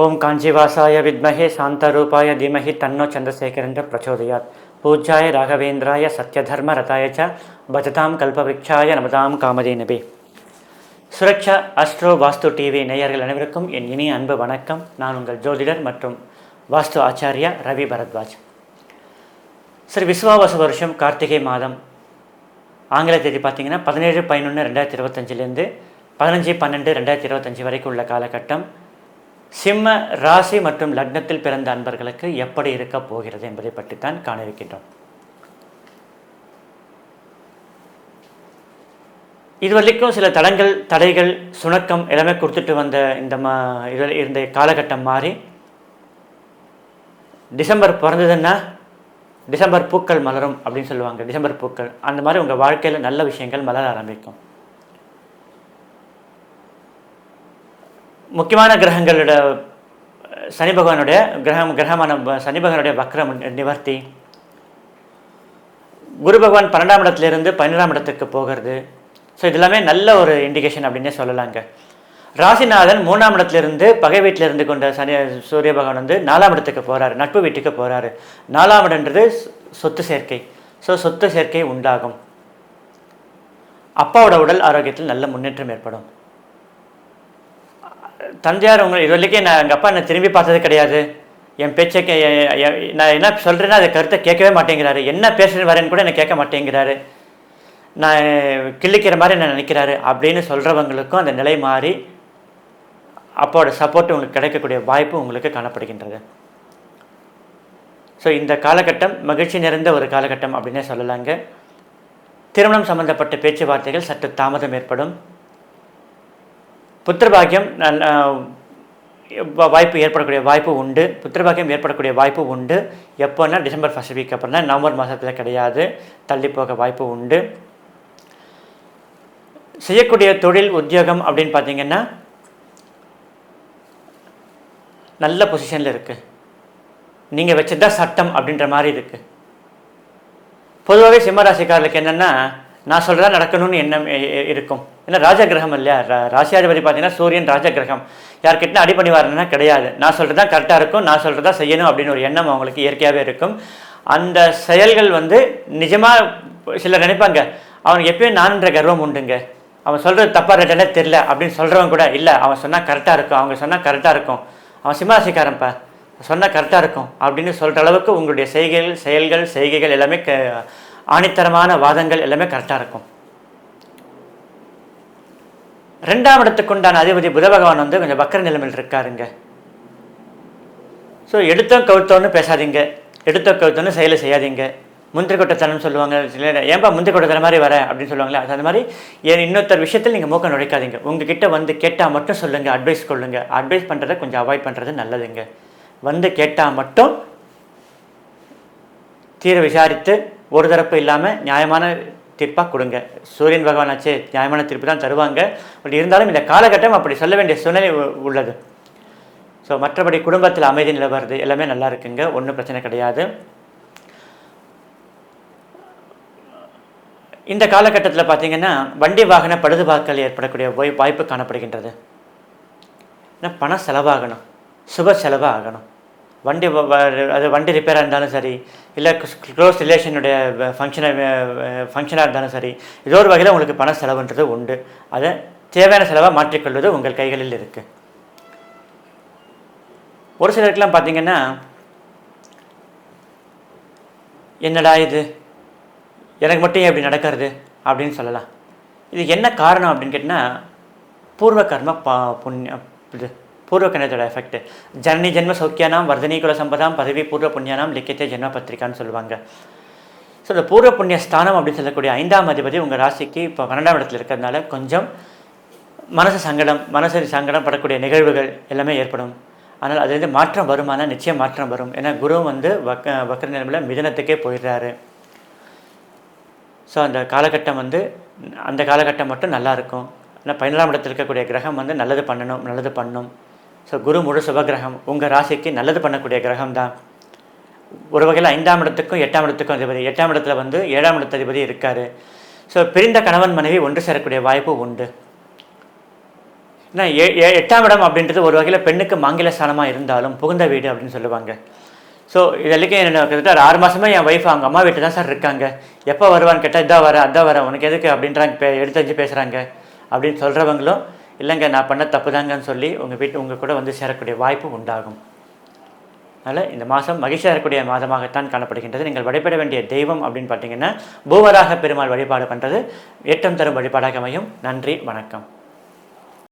ஓம் காஞ்சிவாசாய வித்மஹே சாந்தரூபாய தீமஹி தன்னோ சந்திரசேகரன்ற பிரச்சோதயாத். பூஜ்யாய ராகவேந்திராய சத்யதர்ம ரதாய ச பஜதாம் கல்பவృక్షாய நமதாம் நபி. சுரக்ஷா அஸ்ட்ரோ வாஸ்து டிவி நேயர்கள் அனைவருக்கும் என் இனிய அன்பு வணக்கம். நான் உங்கள் ஜோதிடர் மற்றும் வாஸ்து ஆச்சாரியா ரவி பரத்வாஜ். சரி விஸ்வாவாச வருஷம் கார்த்திகை மாதம். ஆங்கில தேதி பார்த்தீங்கன்னா பதினேழு பதினொன்று ரெண்டாயிரத்தி இருபத்தஞ்சிலேருந்து பதினஞ்சு பன்னெண்டு ரெண்டாயிரத்தி இருபத்தஞ்சி வரைக்கும் உள்ள காலகட்டம். சிம்ம ராசி மற்றும் லக்னத்தில் பிறந்த அன்பர்களுக்கு எப்படி இருக்க போகிறது என்பதை பற்றி தான் காண இருக்கின்றோம் இதுவரைக்கும் சில தடங்கள் தடைகள் சுணக்கம் எல்லாமே கொடுத்துட்டு வந்த இந்த மா இதில் இருந்த காலகட்டம் மாறி டிசம்பர் பிறந்ததுன்னா டிசம்பர் பூக்கள் மலரும் அப்படின்னு சொல்லுவாங்க. டிசம்பர் பூக்கள். அந்த மாதிரி உங்கள் வாழ்க்கையில் நல்ல விஷயங்கள் மலர ஆரம்பிக்கும். முக்கியமான கிரகங்களோட சனி பகவானுடைய கிரகம் கிரகமான சனி பகவானுடைய வக்ரம் நிவர்த்தி. குரு பகவான் பன்னெண்டாம் இடத்துலேருந்து பன்னிரெண்டாம் இடத்துக்கு போகிறது. ஸோ இதெல்லாமே நல்ல ஒரு இண்டிகேஷன் அப்படின்னே சொல்லலாங்க. ராசிநாதன் மூணாம் இடத்துலேருந்து பகை வீட்டில் இருந்து கொண்ட சனி சூரிய பகவான் வந்து நாலாம் இடத்துக்கு போகிறாரு நட்பு வீட்டுக்கு போகிறாரு நாலாம் இடன்றது சொத்து சேர்க்கை. ஸோ சொத்து சேர்க்கை உண்டாகும். அப்பாவோட உடல் ஆரோக்கியத்தில் நல்ல முன்னேற்றம் ஏற்படும். தந்தையார் உங்களை இது வரைக்கும் நான் எங்கள் அப்பா என்னை திரும்பி பார்த்தது கிடையாது. என் பேச்சை நான் என்ன சொல்கிறேன்னா அதை கருத்தை கேட்கவே மாட்டேங்கிறாரு. என்ன பேசுகிறேன் வரேன்னு கூட என்னை கேட்க மாட்டேங்கிறாரு. நான் கிள்ளிக்கிற மாதிரி என்ன நினைக்கிறாரு. அப்படின்னு சொல்கிறவங்களுக்கும் அந்த நிலை மாறி அப்பாவோட சப்போர்ட் உங்களுக்கு கிடைக்கக்கூடிய வாய்ப்பு உங்களுக்கு காணப்படுகின்றது. ஸோ இந்த காலகட்டம் மகிழ்ச்சி நிறைந்த ஒரு காலகட்டம் அப்படின்னே சொல்லலாங்க. திருமணம் சம்பந்தப்பட்ட பேச்சுவார்த்தைகள் சற்று தாமதம் ஏற்படும். புத்திரபாக்கியம் வாய்ப்பு ஏற்படக்கூடிய வாய்ப்பு உண்டு. புத்திரபாக்கியம் ஏற்படக்கூடிய வாய்ப்பு உண்டு. எப்போன்னா டிசம்பர் ஃபஸ்ட் வீக் அப்புறம் தான் நவம்பர் மாதத்தில் கிடையாது. தள்ளி போக வாய்ப்பு உண்டு. செய்யக்கூடிய தொழில் உத்தியோகம் அப்படின்னு பார்த்தீங்கன்னா நல்ல பொசிஷனில் இருக்குது நீங்கள் வச்சது தான் சட்டம் அப்படின்ற மாதிரி இருக்குது பொதுவாகவே சிம்மராசிக்காரர்களுக்கு என்னென்னா நான் சொல்கிறதா நடக்கணும்னு எண்ணம் இருக்கும். ஏன்னா ராஜ கிரகம் இல்லையா? ரா- ராசியாதிபதி பார்த்தீங்கன்னா சூரியன் ராஜ கிரகம் யார்கிட்ட அடி பண்ணி வரணும்னா கிடையாது. நான் சொல்கிறது தான் கரெக்டாக இருக்கும். நான் சொல்கிறது தான் செய்யணும் அப்படின்னு ஒரு எண்ணம் அவங்களுக்கு இயற்கையாகவே இருக்கும். அந்த செயல்கள் வந்து நிஜமாக சிலர் நினைப்பாங்க அவனுக்கு எப்பயும் நான்ன்ற கர்வம் உண்டுங்க. அவன் சொல்கிறது தப்பாக ரெட்டனே தெரில அப்படின்னு சொல்கிறவன் கூட இல்லை அவன் சொன்னால் கரெக்டாக இருக்கும். அவங்க சொன்னால் கரெக்டாக இருக்கும். அவன் சிம்மராசிக்காரன்ப்பா சொன்னால் கரெக்டாக இருக்கும். அப்படின்னு சொல்கிற அளவுக்கு உங்களுடைய செய்கைகள் செயல்கள் செய்கைகள் எல்லாமே க ஆணித்தரமான வாதங்கள் எல்லாமே கரெக்டாக இருக்கும். ரெண்டாம் இடத்துக்கு உண்டான அதிபதி புத பகவான் வந்து கொஞ்சம் வக்கர நிலைமையில் இருக்காருங்க. ஸோ எடுத்தோம் கவுத்தோன்னு பேசாதீங்க. எடுத்தோ கவுத்தோன்னு செயலை செய்யாதீங்க. முந்திரி கொட்டத்தனம் சொல்லுவாங்க ஏன்பா முந்திரி கொட்டத்தன மாதிரி வர? அப்படின்னு சொல்லுவாங்களே அது அந்த மாதிரி ஏன் இன்னொருத்தர் விஷயத்தில் நீங்கள் மூக்க நுழைக்காதீங்க. உங்ககிட்ட வந்து கேட்டால் மட்டும் சொல்லுங்கள் அட்வைஸ் கொள்ளுங்கள் அட்வைஸ் பண்ணுறதை கொஞ்சம் அவாய்ட் பண்ணுறது நல்லதுங்க. வந்து கேட்டால் மட்டும் தீர விசாரித்து ஒரு தரப்பு இல்லாமல் நியாயமான தீர்ப்பாக கொடுங்க. சூரியன் பகவானாச்சே நியாயமான தீர்ப்பு தான் தருவாங்க. பட் இருந்தாலும் இந்த காலகட்டம் அப்படி சொல்ல வேண்டிய சூழ்நிலை உள்ளது. ஸோ மற்றபடி குடும்பத்தில் அமைதி நிலவரது எல்லாமே நல்லா இருக்குங்க. ஒன்றும் பிரச்சனை கிடையாது. இந்த காலகட்டத்தில் பார்த்தீங்கன்னா வண்டி வாகன பழுதுபார்க்கல் ஏற்படக்கூடிய வாய்ப்பு காணப்படுகின்றது. ஏன்னா பணம் செலவாகணும். சுப செலவாகணும். வண்டி வ- அது வண்டி ரிப்பேராக இருந்தாலும் சரி இல்லை க்ளோஸ் ரிலேஷனுடைய ஃபங்க்ஷனாக ஃபங்க்ஷனாக இருந்தாலும் சரி ஏதோ ஒரு வகையில் உங்களுக்கு பண செலவுன்றது உண்டு. அதை தேவையான செலவாக மாற்றிக்கொள்வது உங்கள் கைகளில் இருக்குது ஒரு சிலருக்கெல்லாம் பார்த்தீங்கன்னா என்னடா இது? எனக்கு மட்டும் எப்படி இப்படி நடக்கிறது? அப்படின்னு சொல்லலாம். இது என்ன காரணம் அப்படின்னு கேட்டிங்கன்னா பூர்வ கர்ம பா புண்ணிய இது பூர்வ எஃபெக்ட் ஜனனி ஜென்ம சௌக்கியானாம் வர்தனி குல சம்பதாம் பதவி பூர்வ புண்ணியானாம் லிக்கியத்தை ஜென்ம பத்திரிகான்னு சொல்லுவாங்க. ஸோ இந்த பூர்வ புண்ணிய ஸ்தானம் அப்படின்னு சொல்லக்கூடிய ஐந்தாம் அதிபதி உங்கள் ராசிக்கு இப்போ பன்னெண்டாம் இடத்துல இருக்கிறதுனால கொஞ்சம் மனசு சங்கடம் மனசு சங்கடம் படக்கூடிய நிகழ்வுகள் எல்லாமே ஏற்படும். ஆனால் அதுலேருந்து மாற்றம் வருமானா நிச்சயம் மாற்றம் வரும். ஏன்னா குரு வந்து வக்க வக்கர நிலைமையில் மிதனத்துக்கே போயிடுறாரு. ஸோ அந்த காலகட்டம் வந்து அந்த காலகட்டம் மட்டும் நல்லாயிருக்கும் ஆனால் ஏன்னா பதினேழாம் இடத்துல இருக்கக்கூடிய கிரகம் வந்து நல்லது பண்ணணும் நல்லது பண்ணும். ஸோ குரு முழு சுபகிரகம் உங்கள் ராசிக்கு நல்லது பண்ணக்கூடிய கிரகம் தான் ஒரு வகையில் ஐந்தாம் இடத்துக்கும் எட்டாம் இடத்துக்கும் அதிபதி. எட்டாம் இடத்துல வந்து ஏழாம் இடத்து அதிபதி இருக்கார். ஸோ பிரிந்த கணவன் மனைவி ஒன்று சேரக்கூடிய வாய்ப்பு உண்டு. ஏன்னா எட்டாம் இடம் அப்படின்றது ஒரு வகையில் பெண்ணுக்கு மாங்கில ஸ்தானமாக இருந்தாலும் புகுந்த வீடு அப்படின்னு சொல்லுவாங்க. ஸோ இதெல்லாம் என்ன கிட்டத்தட்ட ஒரு ஆறு மாதமே என் ஒய்ஃப் அவங்க அம்மா வீட்டு தான் சார் இருக்காங்க. எப்போ வருவான்னு கேட்டால் இதான் வர அதான் வர உனக்கு எதுக்கு அப்படின்றாங்க பே எடுத்து பேசுகிறாங்க அப்படின்னு சொல்கிறவங்களும் இல்லைங்க நான் பண்ண தப்பு தாங்கன்னு சொல்லி உங்கள் வீட்டு உங்கள் கூட வந்து சேரக்கூடிய வாய்ப்பு உண்டாகும். அதனால் இந்த மாதம் மகிழ்ச்சியாக இருக்கக்கூடிய மாதமாகத்தான் காணப்படுகின்றது. நீங்கள் வழிபட வேண்டிய தெய்வம் அப்படின்னு பார்த்தீங்கன்னா பூவராக பெருமாள் வழிபாடு பண்ணுறது ஏற்றம் தரும் வழிபாடாக அமையும். நன்றி வணக்கம்.